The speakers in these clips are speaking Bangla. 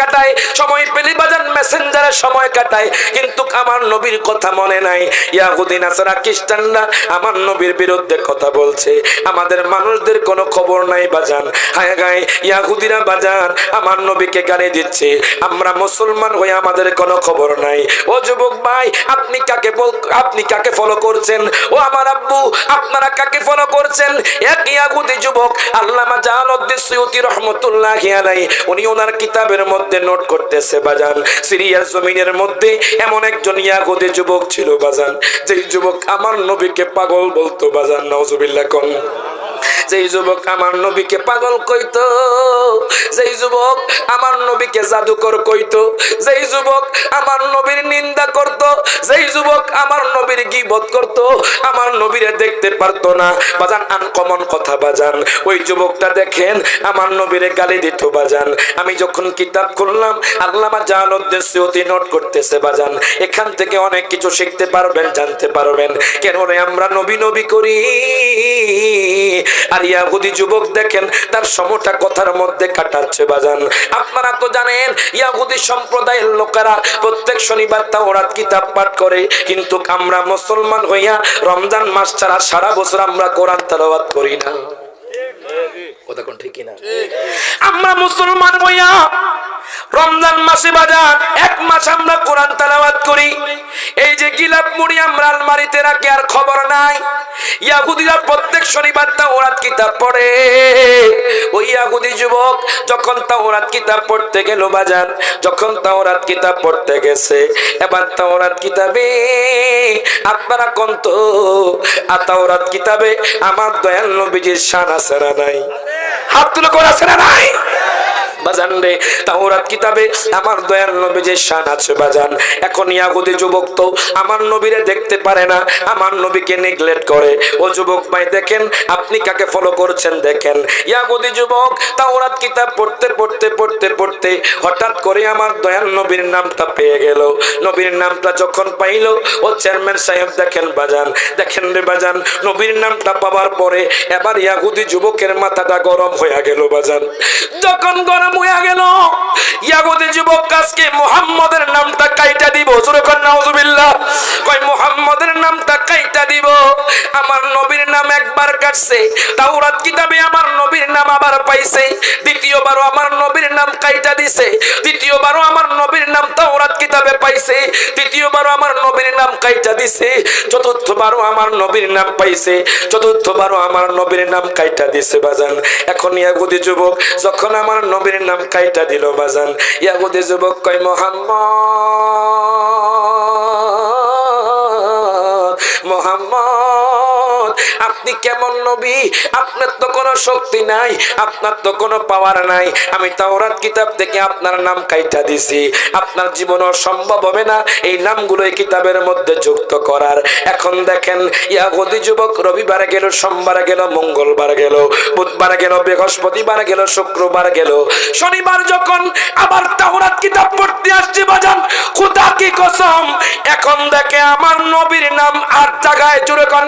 buscar কাটায়, সময় পেলে বাজান মেসেঞ্জারে সময় কাটায়। কিন্তু আমার নবীর কথা মনে নাই। ইয়াহুদি নাসারা, খ্রিস্টানরা আমার নবীর বিরুদ্ধে কথা বলছে। আমাদের মানুষদের কোনো খবর নাই বাজান। হায় গায়ে ইয়াহুদিরা বাজান, আমার নবীকে গালি দিচ্ছে। আমরা মুসলমান হয়ে আমাদের কোনো খবর নাই। ও যুবক ভাই, আপনি কাকে আপনি কাকে ফলো করছেন? ও আমার আব্বু, আপনারা কাকে ফলো করছেন? এক ইয়াহুদি যুবক, আল্লামা জালালউদ্দিন সুয়ুতি রহমাতুল্লাহি আলাইহি, উনি ওনার কিতাবের মধ্যে নোট করতেছে বাজান। সিরিয়ার জমিনের মধ্যে এমন একজন ইয়াহুদি যুবক ছিল বাজান। যেই যুবক আমার নবীকে পাগল বলতো বাজান, নাউজুবিল্লাহ কোন। যেই যুবক আমার নবীকে পাগল কইতো, যেই যুবক আমার নবীকে জাদুকর কইতো, যেই যুবক আমার নবীর নিন্দা করত, যেই যুবক আমার নবীর গিবত করত, আমার নবীরে দেখতে পারতো না। বাজান, আনকমন কথা বাজান, ওই যুবকটা দেখেন আমার নবীরে গালি দিত বাজান। আমি যখন কিতাব খুললাম, আল্লামা জালালউদ্দিন সুয়ুতি নোট করতেছে বাজান। এখান থেকে অনেক কিছু শিখতে পারবেন, জানতে পারবেন। কেন রে আমরা নবী নবী করি? ইয়াহুদি যুবক দেখেন তার সমটা কথার মধ্যে কাটাচ্ছে বাজান। আপনারা তো জানেন ইয়াহুদি সম্প্রদায়ের লোকেরা প্রত্যেক শনিবার তাওরাত কিতাব পাঠ করে কিন্তু আমরা মুসলমান হইয়া রমজান মাস ছাড়া সারা বছর আমরা কোরআন তালাবাদ করি না। কথা কোন ঠিক কিনা? আমরা মুসলমান হইয়া রমজান মাসে বাজার, এক মাস আমরা কোরআন তালাবাত করি। এই যে গিলাপ মুড়ি আমরা আলমারিতে রাখি, আর খবর নাই। ইয়াহুদিরা প্রত্যেক শনিবার তাওরাত কিতাব পড়ে। ওই ইয়াহুদি যুবক যখন তাওরাত কিতাব পড়তে গেল বাজার, যখন তাওরাত কিতাব পড়তে গেছে, এবার তা তাওরাত কিতাবে আপনারা কোন তো তাওরাত কিতাবে আমার দয়াল নবীজির শান আছে না নাই? হাত তুলে করে, আছে না নাই? বাজান রে, তাওরাত কিতাবে আমার দয়ার নবী যে শান আছে বাজান। এখন ইয়াহুদি যুবক তো আমার নবীরে দেখতে পারে না, আমার নবীকে নেগলেক্ট করে। ও যুবক ভাই, দেখেন আপনি কাকে ফলো করছেন, দেখেন। ইয়াহুদি যুবক, তাওরাত কিতাব পড়তে পড়তে পড়তে পড়তে হঠাৎ করে আমার দয়াল নবীর নামটা পেয়ে গেল। নবীর নামটা যখন পাইল, ও চেয়ারম্যান সাহেব, দেখেন বাজান, দেখেন রে বাজান, নবীর নামটা পাওয়ার পরে এবার ইয়াহুদি যুবকের মাথাটা গরম হয়ে গেল বাজান। যখন গরম হয়ে গেল। ইয়াহুদি যুবক কাজকে মুহাম্মদের নামটা কাইটা দিব। জোরে কর নাউজুবিল্লাহ। নামটা কাইটা দিব। আমার নবীর নাম একবার কাটছে। তাওরাত কিতাবে আমার নবীর নাম আবার পাইছে। দ্বিতীয়বারও আমার নবীর নাম কাইটা দিছে। দ্বিতীয়বারও আমার নবীর নাম তাওরাত কিতাবে পাইছে। তৃতীয়বারও আমার নবীর নাম কাইটা দিছে। চতুর্থবারও আমার নবীর নাম পাইছে। চতুর্থবারও আমার নবীর নাম কাইটা দিছে, বাজান। এখন ইয়াগুদি যুবক, যখন আমার নবীর নাম কাইটা দিল বাজান। ইয়াগুদে যুবক কয় মোহাম্মদ মোহাম্মদ। আপনি কেমন নবী? আপনার তো কোনো শক্তি নাই, আপনার তো কোনো পাওয়ার নাই। আমি তাওরাত কিতাব থেকে আপনার নাম কাইটা দিছি। আপনার জীবনও সম্ভব হবে না এই নামগুলো এই কিতাবের মধ্যে যুক্ত করার। এখন দেখেন, ইয়াহুদি যুবক রবিবার গেল, সোমবার গেল, মঙ্গলবার গেল, বুধবার গেল, বৃহস্পতিবার গেল, শুক্রবার গেল। শনিবার যখন আবার তাওরাত কিতাব পড়তে আসছে, বাজান, খুদা কি কসম? এখন দেখে আমার নবীর নাম আট জায়গায় জুড়ে কন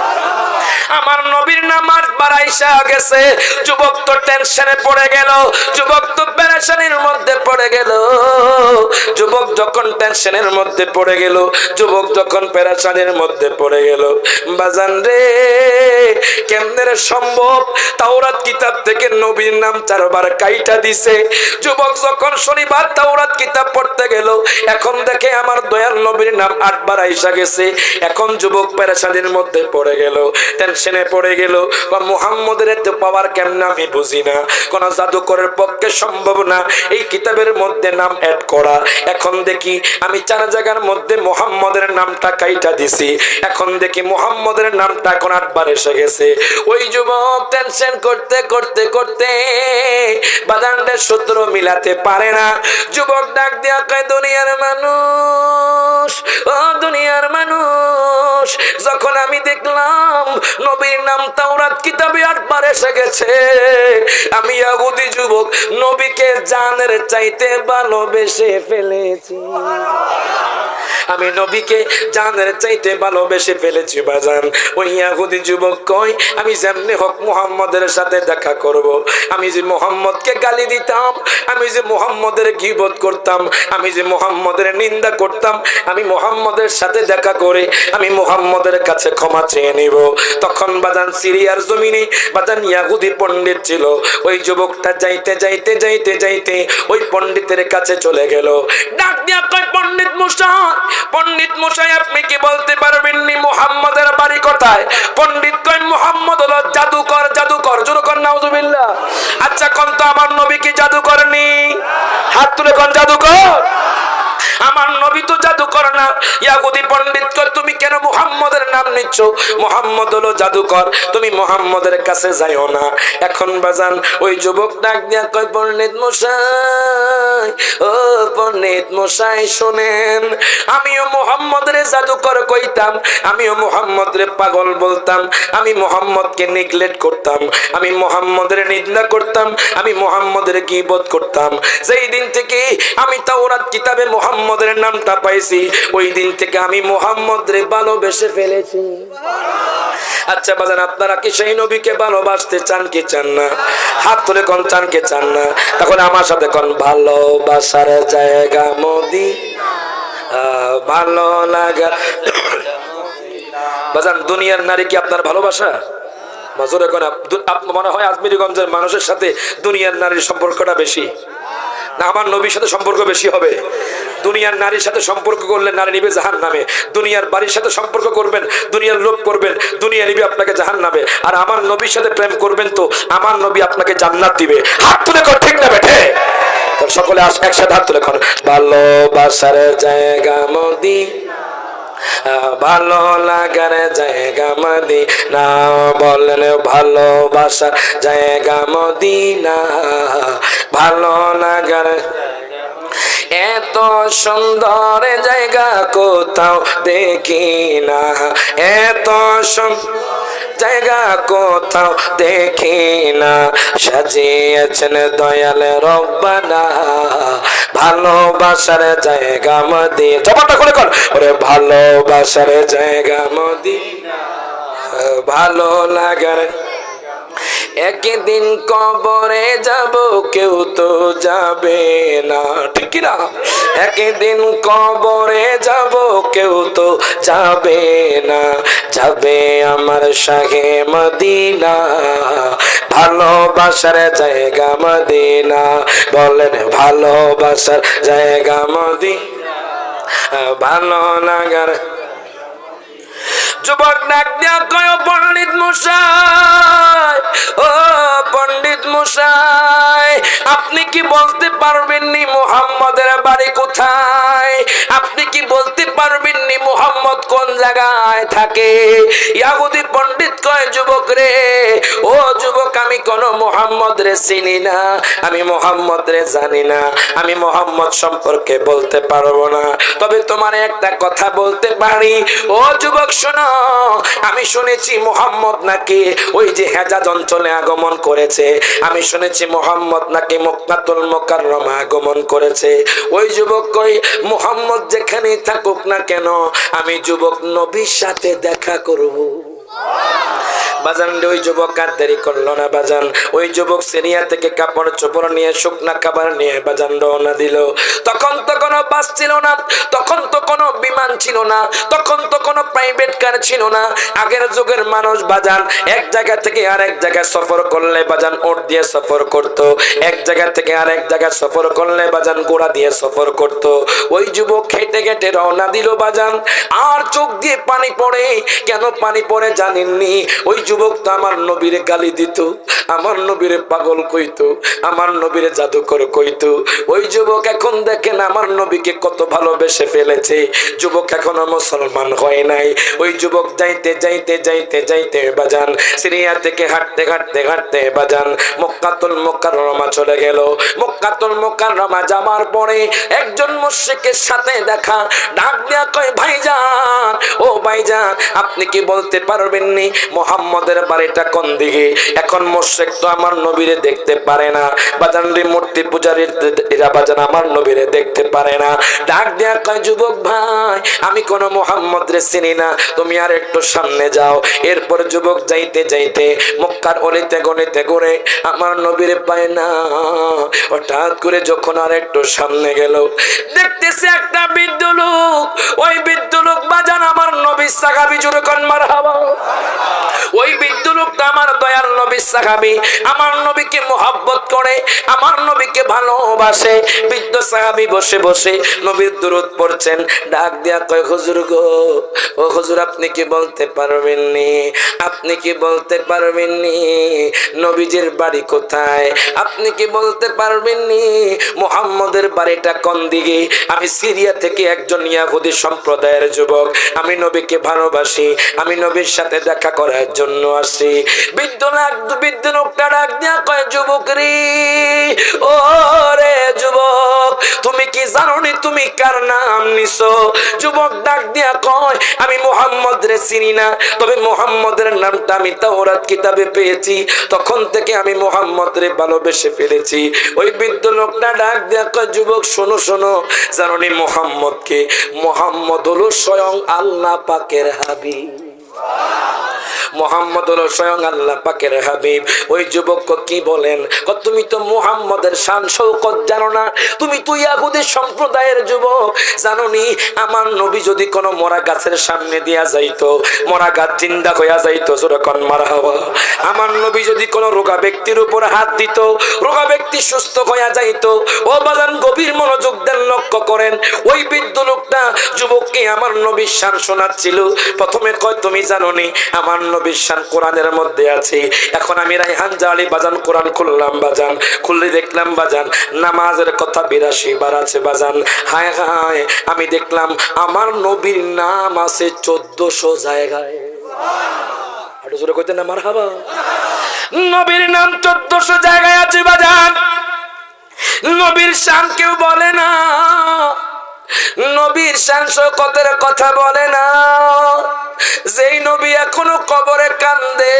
মারহাবা আমার নবীর নাম আট বাড়াইসা গেছে। যুবক তো টেনশনে পড়ে গেল। যুবক তো পেরেশানির মধ্যে পড়ে গেল। যুবক যখন টেনশনের মধ্যে পড়ে গেল, যুবক যখন পেরেশানির মধ্যে পড়ে গেল, বাজান রে কেন্দ্রের সম্ভব? তাওরাত কিতাব থেকে নবীর নাম চারবার কাইটা দিছে। যুবক যখন শনিবার তাওরাত কিতাব পড়তে গেল, এখন দেখে আমার দয়াল নবীর নাম আটবার আইসা গেছে। এখন যুবক পেরেশানির মধ্যে পড়ে গেল। টেনশনে পড়ে গেল। বা মুহাম্মদের এত পাওয়ার কেমন আমি বুঝি না। কোন জাদুকরের পক্ষে সম্ভব না। এই কিতাবের মধ্যে নাম অ্যাড করা। এখন দেখি, আমি চার জায়গার মধ্যে মুহাম্মদের নামটা কাইটা দিছি। এখন দেখি, মুহাম্মদের নামটা এখন আটবার এসে গেছে। ওই যুবক টেনশন করতে করতে করতে বাদানদের সূত্র মিলাতে পারে না। যুবক ডাক দিয়া কয়, দুনিয়ার মানুষ, ও দুনিয়ার মানুষ, যখন আমি দেখলাম নবীর নাম তাওরাত কিতাবে আটবার এসে গেছে। আমি আগুদি যুবক, নবীকে জানের চাইতে ভালোবেসে ফেলেছি। আমি নবীকে জানের চাইতে ভালোবেসে ফেলেছি, বাজান। ওই ইয়াহুদি যুবক কয়, আমি যেমনি হোক মুহাম্মদের সাথে দেখা করব। আমি যে মোহাম্মদকে গালি দিতাম, আমি যে মোহাম্মদের গিবত করতাম, আমি যে মোহাম্মদের নিন্দা করতাম, আমি মোহাম্মদের সাথে দেখা করে, আমি মোহাম্মদের কাছে ক্ষমা চেয়ে নিব। তখন বাজান সিরিয়ার জমিনে বাজান ইয়াহুদি পণ্ডিত ছিল। ওই যুবকটা যাইতে যাইতে যাইতে যাইতে ওই পণ্ডিতের কাছে চলে গেল। ডাক দিয়া কয়, পণ্ডিত মশাই পণ্ডিত মশাই, আপনি কি বলতে পারবেন নি মোহাম্মদের বাড়ি কোথায়? পণ্ডিত কয়, মোহাম্মদ হলো জাদুকর জাদুকর, জোরকর, নাউজুবিল্লাহ। আচ্ছা কোন তো আমার নবী কি জাদু করেনি হাত তুলে কোন জাদুকর আমার নবী তো জাদুকর না। ইয়াগুদি পণ্ডিত কয় তুমি কেন মুহাম্মদের নাম নিচ্ছ? মুহাম্মদ হলো জাদুকর, তুমি মুহাম্মদের কাছে যাইও না। এখন বাজান, ওই যুবক ডাক দিয়া কয়, পণ্ডিত মশাই, ও পণ্ডিত মশাই, শোনেন, আমিও মুহাম্মদের জাদুকর কইতাম, আমিও মুহাম্মদের পাগল বলতাম, আমি মুহাম্মদকে নেগলেক্ট করতাম, আমি মুহাম্মদের নিন্দা করতাম, আমি মুহাম্মদের গীবত করতাম। যেই দিন থেকে আমি তাওরাত কিতাবে মুহাম্মদের নামটা পাইছি। ওই দিন থেকে আমি মুহাম্মদরে ভালোবেসে ফেলেছি। আচ্ছা বাজান, আপনারা কি সেই নবীকে ভালোবাসতে চান কি চান না? হাত তুলে কোন চান কি চান না? তখন আমার সাথে কোন ভালোবাসার জায়গা মোদি? ভালো লাগা বাজান, দুনিয়ার নারী কি আপনার ভালোবাসা? মাজুর এখন মনে হয় আজমিরিগঞ্জের মানুষের সাথে দুনিয়ার নারীর সম্পর্কটা বেশি। না, আমার নবীর সাথে সম্পর্ক বেশি হবে। দুনিয়ার নারীর সাথে সম্পর্ক করলে নারী নিবে জাহান নামে দুনিয়ার বাড়ির সাথে সম্পর্ক করবেন, দুনিয়ার লোভ করবেন, দুনিয়া নিবে আপনাকে জাহান নামে আর আমার নবীর সাথে প্রেম করবেন তো আমার নবী আপনাকে জান্নাত দিবে। হাত তুলে কর, ঠিক না বেঠে? সকলে একসাথে হাত তুলে কর। ভালোবাসার জায়গা মদি, ভালো লাগার জায়গা মদিনা বলেন ভালোবাসার জায়গা মদিনা, ভালো লাগার এত সুন্দর জায়গা কোথাও দেখি না। এত জায়গা কোথাও দেখি না। সাজিয়েছেন দয়াল রব্বানা। ভালোবাসার জায়গা মদি জবানটা করে কর। ওরে ভালোবাসার জায়গা মদি ভালো লাগার একদিন কবরে যাব, কেউ তো যাবে না। ঠিক না? একদিন কবরে যাব, কেউ তো যাবে না। যাবে আমার শাহে মদিনা, ভালোবাসার জায়গা মদিনা। বলেন ভালোবাসার জায়গা মদিনা। ভালো লাগার যুবক ডাক কয় পণ্ডিত মশাই ও পণ্ডিত মশাই, আপনি কি বলতে পারবেন নি মোহাম্মদের বাড়ি কোথায়? আপনি কি বলতে পারবেন নি মোহাম্মদ কোন জায়গায় থাকে? ইয়াহুদি পণ্ডিত কয়, যুবক রে, ও যুবক, আমি কোন মোহাম্মদ রে চিনি না, আমি মোহাম্মদ রে জানি না, আমি মোহাম্মদ সম্পর্কে বলতে পারব না। তবে তোমার একটা কথা বলতে পারি। ও যুবক, শোনো, আমি শুনেছি মোহাম্মদ নাকি ওই যে হেজাজ অঞ্চলে আগমন করেছে। আমি শুনেছি মোহাম্মদ নাকি মক্কাতুল মোকাররমা আগমন করেছে। ওই যুবক কই, মোহাম্মদ যেখানেই থাকুক না কেন, আমি যুবক নবীর সাথে দেখা করব। ওই যুবক আর দেরি করল না বাজান। ওই যুবক থেকে কাপড় চোপড় নিয়ে, শুকনা খাবার নিয়ে বাজান রওনা দিল। তখন তো কোনো বাস ছিল না, তখন তো কোনো বিমান ছিল না, তখন তো কোনো প্রাইভেট কার ছিল না। আগের যুগের মানুষ বাজান, এক জায়গা থেকে আরেক জায়গায় সফর করলে বাজান ওট দিয়ে সফর করত। এক জায়গা থেকে আরেক জায়গায় সফর করলে বাজান গোড়া দিয়ে সফর করত। ওই যুবক খেটে খেটে রওনা দিল বাজান। আর চোখ দিয়ে পানি পড়ে, কেন পানি পড়ে জানেননি। ওই যুবক তো আমার নবীর গালি দিত, আমার নবীরে পাগল কইতো, আমার নবীরে জাদুকর কইতো। ওই যুবক এখন দেখেন আমার নবীকে কত ভালোবেসে ফেলেছে। যুবক এখনও মুসলমান হয় নাই। ওই যুবক যাইতে যাইতে যাইতে যাইতে বাজান, সিরিয়া থেকে হাঁটতে হাঁটতে হাঁটতে বাজান, মক্কাতুল মোকাররমা চলে গেল। মক্কাতুল মোকাররমা যাবার পরে একজন মুশরিকের সাথে দেখা, ডাক দিয়া কয়, ভাইজান, ও ভাইজান, আপনি কি বলতে পারবেন নি মোহাম্মদ মোহাম্মদের বাড়িটা কোন দিকে? এখন মোশেক তো আমার নবীরে দেখতে পারে না। বাজানরি মূর্তি পূজারীরা বাজান আমার নবীরে দেখতে পারে না। ডাক দেয়া কয়, যুবক ভাই, আমি কোন মোহাম্মদ রে চিনি না। তুমি আর একটু সামনে যাও। এরপর যুবক যাইতে যাইতে মক্কার অলিতে গলিতে করে আমার নবীরে পায় না হঠাৎ করে যখন আর একটু সামনে গেল, দেখতেছে একটা বৃদ্ধ লোক। ওই বৃদ্ধ লোক বাজান আমার নবীর সাহাবি জুড়ে কন মার হাবা ওই বৃদ্ধ লোকটা আমার দয়াল নবীর সাহাবি। আমার নবীকে মোহাব্বত করে, আমার নবীকে ভালোবাসে। বৃদ্ধ সাহাবি বসে বসে নবীর দূরত পড়ছেন, ডাক দিয়া কয়, হুজুর গো, ও হুজুর আপনি কি বলতে পারবেন নি? আপনি কি বলতে পারবেন নি? নবীজির বাড়ি কোথায়? আপনি কি বলতে পারবেন নি? মোহাম্মদের বাড়িটা কোন দিকে? আমি সিরিয়া থেকে একজন ইয়াহুদি সম্প্রদায়ের যুবক। আমি নবীকে ভালোবাসি। আমি নবীর সাথে দেখা করার জন্য আসি। বৃদ্ধ লাগ বৃদ্ধ লোকটা ডাক দিয়া কয়, যুবক রে, ও রে যুবক, তুমি কি জানো তুমি কার নাম নিছো? যুবক ডাক দিয়া কয়, আমি মোহাম্মদ রে চিনি না। তবে মোহাম্মদের নামটা আমি তাওরাত কিতাবে পেয়েছি। তখন থেকে আমি মোহাম্মদ রে ভালোবেসে ফেলেছি। ওই বৃদ্ধ লোকটা ডাক দিয়া কয়, যুবক, শোনো শোনো জানো নি মোহাম্মদকে। মোহাম্মদ হলো স্বয়ং আল্লাহ পাকের হাবিব। মোহাম্মদ হলো স্বয়ং আল্লাহ পাকের হাবিব। ওই যুবক কি বলেন? তুমি তো মোহাম্মদের শান শৌকত জানো না। তুমি তো ইয়াহুদের সম্প্রদায়ের যুবক। জানো নি আমার নবী যদি কোনো মরা গাছের সামনে দিয়া যাইতো, মরা গাছ জিন্দা হইয়া যাইতো যেরকম মারা হওয়া আমার নবী যদি কোনো রোগা ব্যক্তির উপর হাত দিত, রোগা ব্যক্তি সুস্থ হইয়া যাইতো, ও বাজান গভীর মনোযোগ দেন, লক্ষ্য করেন, ওই বৃদ্ধ লোকটা যুবককে আমার নবীর শান শোনাচ্ছিল। প্রথমে কয়, তুমি জানো নি আমার নবীর কোরআনের মধ্যে আছে। এখন আমি রাইহান জালি বাজান, কোরআন খুললাম বাজান। খুললে দেখলাম বাজান, নামাজের কথা বিরাশি বার আছে বাজান। হায় হায় আমি দেখলাম আমার নবীর নাম আছে চোদ্দশো জায়গায়। কথা বলে না। যেই নবী এখনও কবরে কান্দে,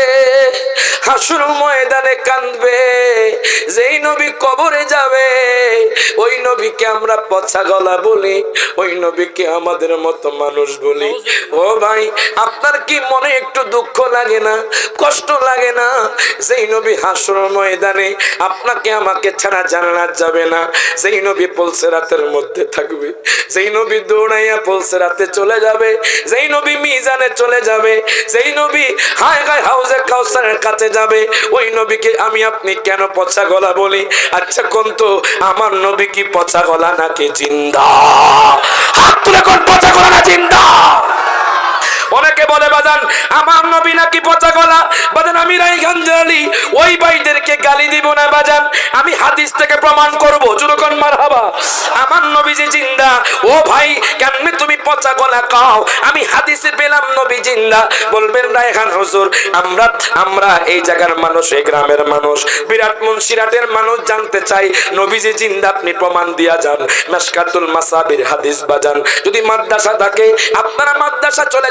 হাসুর ময়দানে কান্দবে যেই নবী কবরে যাবে, ওই নবীকে আমরা পচা গলা বলি, ওই নবীকে আমাদের মতো মানুষ বলি। ও ভাই, আপনার কি মনে একটু দুঃখ লাগে না, কষ্ট লাগে না? যেই নবী হাসুর ময়দানে আপনাকে আমাকে ছাড়া জানার যাবে না। যেই নবী পলসে রাতের মধ্যে থাকবে। যেই নবী দৌড়াইয়া পলসে রাতে চলে যাবে। যেই নবী মিজানে চলে যাবে সেই নবী হায় হায় হাউজে কাউসারের কাছে যাবে, ওই নবীকে আমি আপনি কেন পচা গলা বলি? আচ্ছা কোন তো আমার নবী কি পচা গলা নাকি জিন্দা? হাত তুলে কোন পচা গলা না জিন্দা! অনেকে বলে, বাজান, আমার নবী নাকি পচা গলা? বাজান, আমি রাইগঞ্জালি ওই ভাইদেরকে গালি দিব না, বাজান। আমি হাদিস থেকে প্রমাণ করব। জুরকন মার হাবা আমার নবী যে জিন্দা। ও ভাই, কেমনে তুমি পচা গলা কাও আমি হাদিসে পেলাম, নবী জিন্দা। বলবেন, রায়হান হুজুর, আমরা আমরা এই জায়গার মানুষ, এই গ্রামের মানুষ। বিরাট মুন্সিরাটের মানুষ জানতে চাই। নবী যে জিন্দা, আপনি প্রমাণ দিয়া যান। মেশকাতুল মাসাবির হাদিস বাজান। যদি মাদ্রাসা থাকে, আপনারা মাদ্রাসা চলে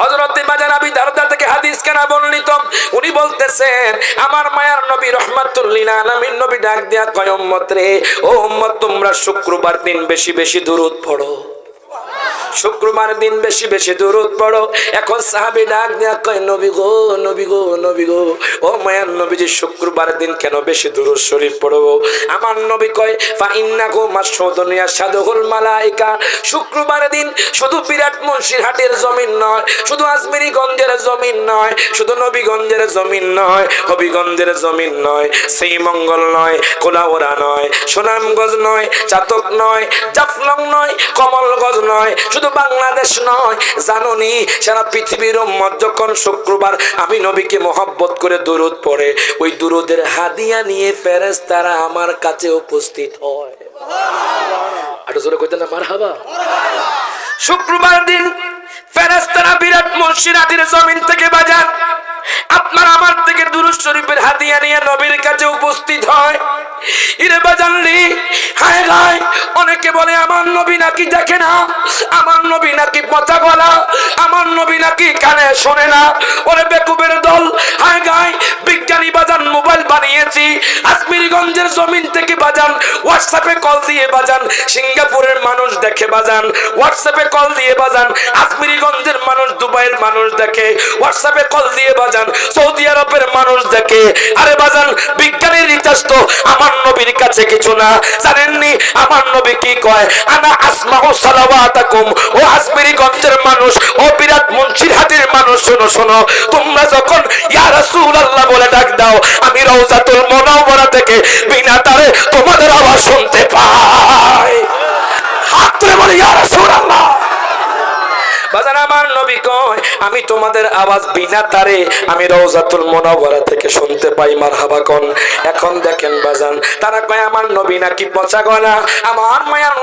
হযরত বাজার আবি দারদা থেকে হাদিস কেনা বর্ণিত। উনি বলতেছেন, আমার মায়ার নবী রহমাতুল্লিল আলামিন নবী ডাক দিয়া কয় রে, ও উম্মত, তোমরা শুক্রবার দিন বেশি বেশি দূরত পড়ো। শুক্রবার দিন বেশি বেশি দূরত পড়ো। এখন সাহাবি ডাক দেয়া কয়, নবী গো নবী গো নবী গো, ও মায়ার নবীজি, শুক্রবার দিন কেন বেশি দূরত শরীফ পড়ব আমার নবী কয়, ফা ইন্নাকু মাসউদুনিয়া সাদহুল মালাইকা। শুক্রবার দিন শুধু বিরাট মুন্সিরহাটের জমিন নয়, শুধু আজমিরিগঞ্জের জমিন নয়, শুধু নবীগঞ্জের জমিন নয়, হবিগঞ্জের জমিন নয়, সেই মঙ্গল নয় কোলাওরা নয়, সুনামগঞ্জ নয়, চাতক নয়, জাফলং নয়, কমলগঞ্জ নয় শুধু বাংলাদেশ নয়, জাননি, সারা পৃথিবীর উম্মত যখন শুক্রবার আমি নবীকে মহব্বত করে দুরুদ পড়ে, ওই দুরুদের হাদিয়া নিয়ে ফেরেস তারা আমার কাছে উপস্থিত হয়। শুক্রবার দিন ফেরেস্তারা বিরাট মুর্শিদাদের জমিন থেকে বাজান আপনার আমার থেকে দুরুজ শরীফের হাতিয়া নিয়ে নবীর কাছে উপস্থিত হয়। ইরে হায় অনেকে বলে, আমার নবী নাকি দেখে না, আমার নবী নাকি পচা গলা আমার নবী নাকি কানে শোনে না। ওরে বেকুবের দল, হায় গায়, বিজ্ঞানী বাজান, মোবাইল বানিয়েছি। আজমিরগঞ্জের জমিন থেকে বাজান হোয়াটসঅ্যাপে কল দিয়ে বাজান, সিঙ্গাপুরের মানুষ দেখে বাজান হোয়াটসঅ্যাপে কল দিয়ে বাজান, আজমিরগঞ্জের মানুষ, দুবাইয়ের মানুষ দেখে হোয়াটসঅ্যাপে কল দিয়ে বাজান। সৌদি আরবের মানুষ দেখে, আরে বাজান, বিজ্ঞানের রিচার্জ তো আমার নবীর কাছে কিছু না। জানেননি আমার নবী কি কয়? আনা আসমাউ সালাওয়াতাকুম। ও আজমিরগঞ্জের মানুষ, ও বিরাট মুন্সিরহাটের মানুষ, শোনো শোনো। তোমরা যখন ইয়া রাসূলুল্লাহ বলে ডাক দাও, আমি রওজাতুল মুনাওয়ারা থেকে বিনা তারে তোমাদের আওয়াজ শুনতে পাই। হাত তুলে বলে, ইয়া রাসূলুল্লাহ! বাজান আমার নবী কয়, আমি তোমাদের আওয়াজ বিনা তারে, আমি রওজাতুল মোনাওয়ারা থেকে শুনতে পাই, মারহাবা কোন এখন দেখেন বাজান, তারা কয়, আমার নবী নাকি পচা গলা আমার মায়ার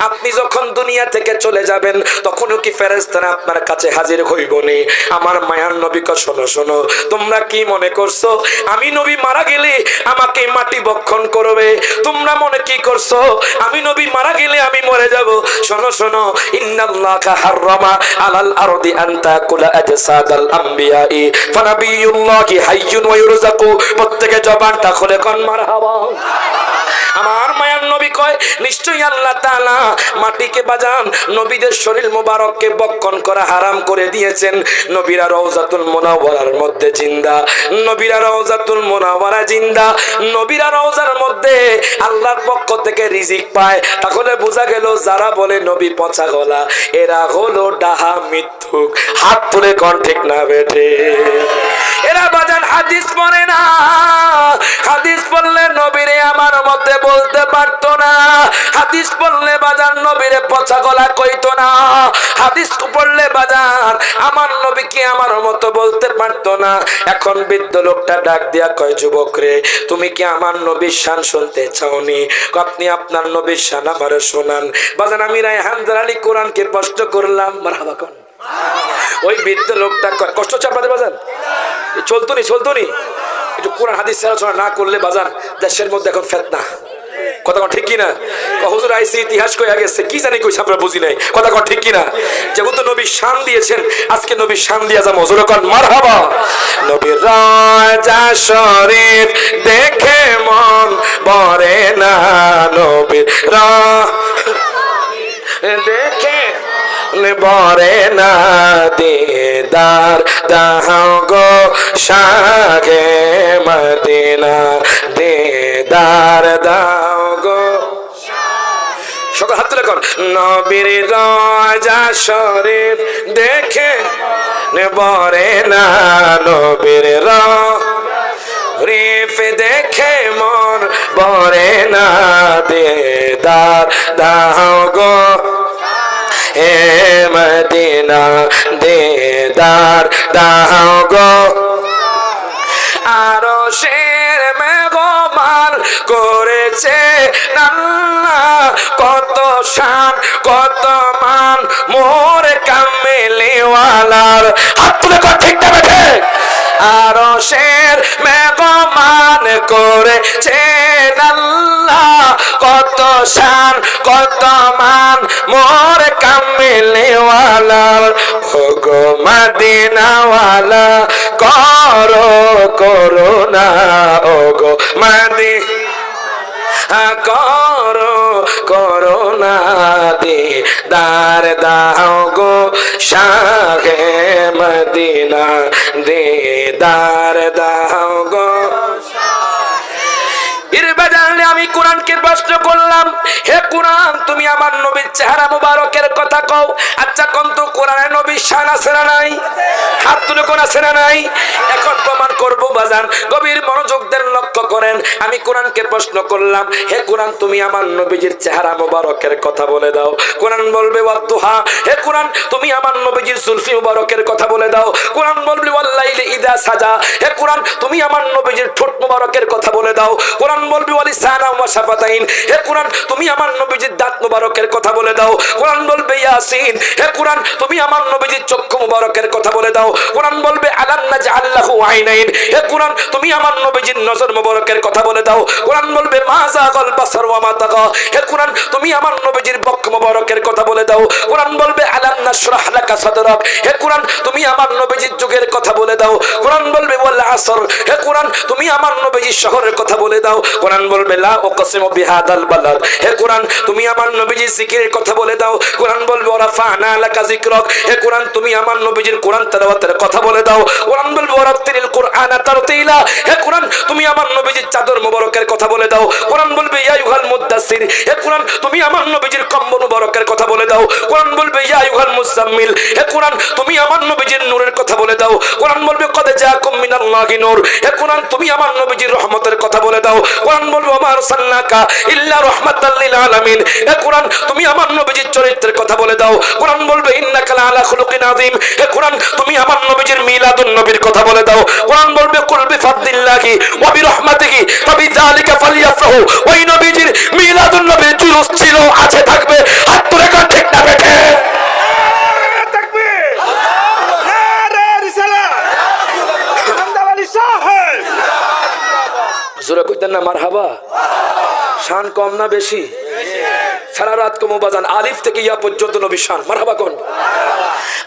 আপনি যখন দুনিয়া থেকে চলে যাবেন, তখনও কি ফেরেশতারা আপনার কাছে হাজির হইব নি? আমার মায়ার নবী ক শোনো শোনো, তোমরা কি মনে করছ? আমি নবী মারা গেলে আমাকে মাটি বক্ষণ করবে। তোমরা মনে কি করছ? আমি নবী মারা গেলে আমি মরে যাব। শোনো শোনো ইন্নাল্লাহা হাররামা আলাল আরদি আন তাকুলা আজসাদাল আমবিয়াই। ফানাবিয়ুল্লাহি হাইয়ুন ওয়া ইউরযাকু। প্রত্যেকে জবানটা খুলে কোন, মারহাবা। আমার মায়ার নবী কয়, নিশ্চয়ই আল্লাহ তাআলা মাটিকে বাজান, নবীদের শরীর মোবারককে বক্ষণ করা হারাম করে দিয়েছেন। নবীরা রওজাতুল মুনাওয়ারার মধ্যে জিন্দা, নবীরা রওজাতুল মুনাওয়ারা জিন্দা, নবীরা রওজার মধ্যে আল্লাহর পক্ষ থেকে রিজিক পায়। তাহলে বোঝা গেল যারা বলে নবী পচা গলা, এরা হলো ডাহা মিথ্যুক হাত তুলে কন ঠিক না বেঠে। এরা বাজান হাদিস পড়ে না। হাদিস পড়লে নবীরে আমার মধ্যে বলতে পারতো না। হাদিস পড়লে বাজার নবীরে পচা গলা কইতো না। হাদিস পড়লে বাজার আমার নবী কি আমার মতো বলতে পারতো না। এখন বৃদ্ধ লোকটা ডাক দিয়া কয়, যুবক রে, তুমি কি আমার নবীর শান শুনতে চাওনি? আপনি আপনার নবীর শান আমার শোনান। বাজান, আমি রায় রায়হান আলী কোরআনকে স্পষ্ট করলাম। মারহাবা কোন। ওই বৃদ্ধ লোকটা কষ্ট হচ্ছে আপনাদের বাজান চলতো নি চলতো নি একটু কোরআন হাদিস আলোচনা না করলে বাজান দেশের মধ্যে এখন ফেতনা। কথা ঠিক আইসি ইতিহাস কি জানি বুঝি নাই। কথা ঠিক দিয়েছেন, আজকে নবী শান দিয়া যা মজুর কন, মারহাবা। নবী রাজা দেখে মন বরে না নবী রা দেখে বরে না দিদার দাও গো শাগে মদিনা, দিদার দাও গো সকল হাত তুলে কর। নবীর রাজা শরীফ দেখে বরে না নবীর রিফ দেখে মন বরে না দেদার দাও গো হে মদিনা দেদার দাও গো। আরও শের মেঘমান করেছে নাল্লা। কত শান, কত মান, মোর কামেলিওয়ালার হাত তুলে কর, ঠিক না বেঠে আরও শের করেছে নাল্লা। কত শান, কত মান মোর কামেলিওয়ালার গো মদিনাওয়ালা, করো করোনা ও গো মাদি করো করোনা দে, দার দাও গো শাহে মদিনা দে, দার দাও গো ফিরবে জানলে আমি কোরআনকে প্রশ্ন করলাম, হে কোরআন, তুমি আমার নবীর চেহারা মুবারকের কথা কও। আচ্ছা কোন তো কোরআনে নবীর শান আছে না নাই? হাত তুলে কোন আছে না নাই? এখন প্রমাণ করব বাজান, গভীর মনোযোগ দেন, লক্ষ্য করেন। আমি কোরআনকে প্রশ্ন করলাম, হে কোরআন, তুমি আমার নবীজির চেহারা মুবারকের কথা বলে দাও। কোরআন বলবে, ওয়াদ্দুহা। হে কোরআন, তুমি আমার নবীজির সুলফি মুবারকের কথা বলে দাও। কোরআন বলবে, ওয়াল্লাইলি ইদা সাজা। হে কোরআন, তুমি আমার নবীজির ঠোঁট মুবারকের কথা বলে দাও। কোরআন বলবে, ওয়ালিসানা ওয়া শাফাতাইন। হে কোরআন, তুমি আমার নবীজির দাঁত মুবারকের কথা বলে দাও। কোরআন বলবে, ইয়াসিন, হে কোরআন, তুমি আমার নবীজির চক্ষু মুবারকের কথা বলে দাও। কোরআন বলবে, আলান নাজআল্লাহু আইনাইন, হে কোরআন, তুমি আমার নবীজির নজর মুবারকের কথা বলে দাও। কোরআন বলবে, মা যাগাল বাসার ওয়া মা তাগা, হে কোরআন, তুমি আমার নবীজির বক্ষ মুবারকের কথা বলে দাও। কোরআন বলবে, আলান নাশরাহ লাকা সাদরাক, হে কোরআন, তুমি আমার নবীজির যুগের কথা বলে দাও। কোরআন বলবে, ওয়াল আসর, হে কোরআন, তুমি আমার নবীজির শহরের কথা বলে দাও। কোরআন বলবে, লা উকসিমু বিহাদাল বালাদ, হে কোরআন, তুমি আমার জিকিরের কথা বলে দাও। কোরআন বলবে যিকরাক হে কোরআন, তুমি আমার নবীজির কোরআন কথা বলে দাও। কোরআন বলবে ওরাত্তিলিল কুরআনা তারতিলা। হে কোরআন, তুমি আমার নবীজির চাদর মোবারকের কথা বলে দাও। কোরআন বলবে, ইয়া ইউহাল হে কোরআন, তুমি আমার নবীজির কম্বল মোবারকের কথা বলে দাও। কোরআন বলবে, ইয়া ইউহাল মুজাম্মিল। হে কোরআন, তুমি আমার নবীজির নূরের বলে দাও। কোরআন বলবে, কদ জাকুম মিনাল্লাহি নূর। হে কোরআন, তুমি আমার নবীজির রহমতের কথা বলে দাও। কোরআন বলবে, ওমা আরসালনাকা ইল্লা রাহমাতাল লিল আলামিন। হে কোরআন, তুমি আমার নবীজির চরিত্রের কথা বলে দাও। কোরআন বলবে ইন্নাকা আলা খুলুকিন আযীম। হে কোরআন, তুমি আমার নবীজির মিলাদুন নবীর কথা বলে দাও। কোরআন বলবে, কুল বিফাদলিল্লাহি ওয়া বিরহমাতিহি ফাবিযালিকা ফালইফরাহু ওই নবীজির মিলাদুন নবীর ছিল, আছে থাকবে, হাত তুলে কান ঠিক না বেঠে তাকবীর নারে রিসালাত হামদাল আলী সাহেব জোরে কইতেন না, মারহাবা। শান কম না বেশি? সারা রাত কম বাজান, আলিফ থেকে ইয়া পর্যন্ত নবী শান। মারহাবা কোন?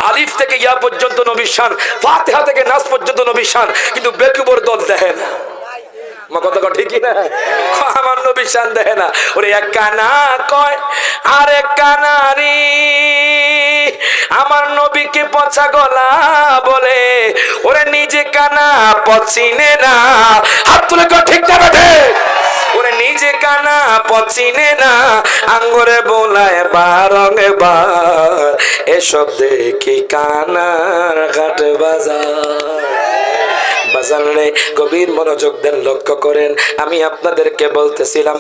আলিফ থেকে ইয়া পর্যন্ত নবী শান, ফাতেহা থেকে নাস পর্যন্ত নবী শান। কিন্তু বেকুবর দল দেখে না। না আমার না। নবীকে পচা গলা বলে, ওরে, নিজে কানা পচিনে না। হাত তুলে কয়, ঠিক যাবে ওরে, নিজে কানা পচিনে না। আঙ্গুরে বোলায় বারং বার এসব দেখি কানার ঘাট বাজার। বাজার গভীর মনোযোগ দেন লক্ষ্য করেন। আমি আপনাদেরকে বলতেছিলাম